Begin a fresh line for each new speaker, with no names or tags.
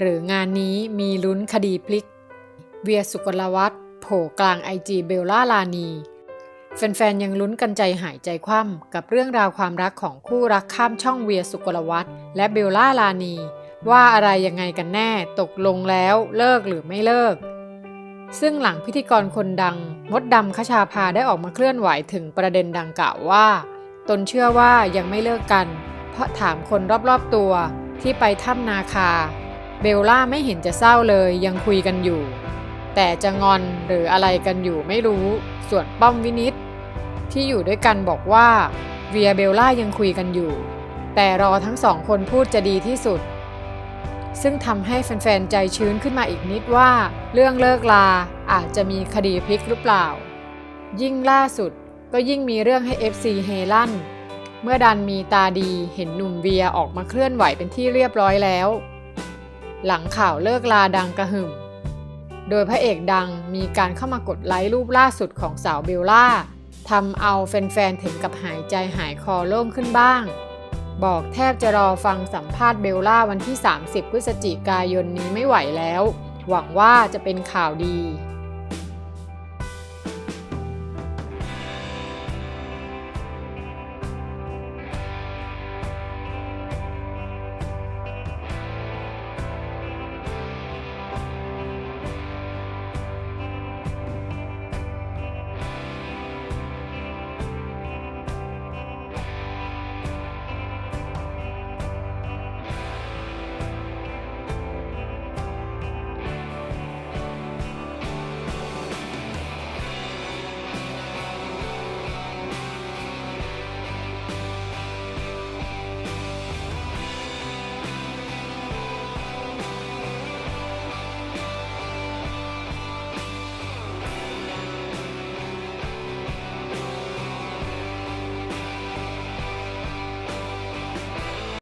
หรืองานนี้มีลุ้นคดีพลิก เวียสุกลวัฒน์โผล่กลางไอจีเบลล่าลานี แฟนๆ ยังลุ้นกันใจหายใจคว่ำกับเรื่องราวความรักของคู่รักข้ามช่องเวียสุกลวัฒน์และเบลล่าลานี ว่าอะไรยังไงกันแน่ตกลงแล้วเลิกหรือไม่เลิก ซึ่งหลังพิธีกรคนดัง มดดำคชาภาได้ออกมาเคลื่อนไหวถึงประเด็นดังกล่าวว่า ตนเชื่อว่ายังไม่เลิกกัน เพราะถามคนรอบๆตัวที่ไปถ้ำนาคา เบลล่าไม่เห็นจะเศร้าเลยยังคุยกันอยู่ แต่จะงอนหรืออะไรกันอยู่ไม่รู้ ส่วนป้อมวินิตที่อยู่ด้วยกันบอกว่าเวียเบลล่ายังคุยกันอยู่ แต่รอทั้งสองคนพูดจะดีที่สุด ซึ่งทำให้แฟนๆ ใจชื้นขึ้นมาอีกนิดว่า เรื่องเลิกลาอาจจะมีคดีพลิกหรือเปล่า ยิ่งล่าสุดก็ยิ่งมีเรื่องให้ FC เฮลั่นเมื่อดันมีตาดีเห็นหนุ่มเวียออกมาเคลื่อนไหวเป็นที่เรียบร้อยแล้ว หลังข่าวเลิกลาดังกระหึ่ม โดยพระเอกดังมีการเข้ามากดไลค์รูปล่าสุดของสาวเบลล่าทำเอาแฟนๆถึงกับหายใจหายคอโล่งขึ้นบ้าง บอกแทบจะรอฟังสัมภาษณ์เบลล่าวันที่ 30 พฤศจิกายนนี้ไม่ไหวแล้ว หวังว่าจะเป็นข่าวดี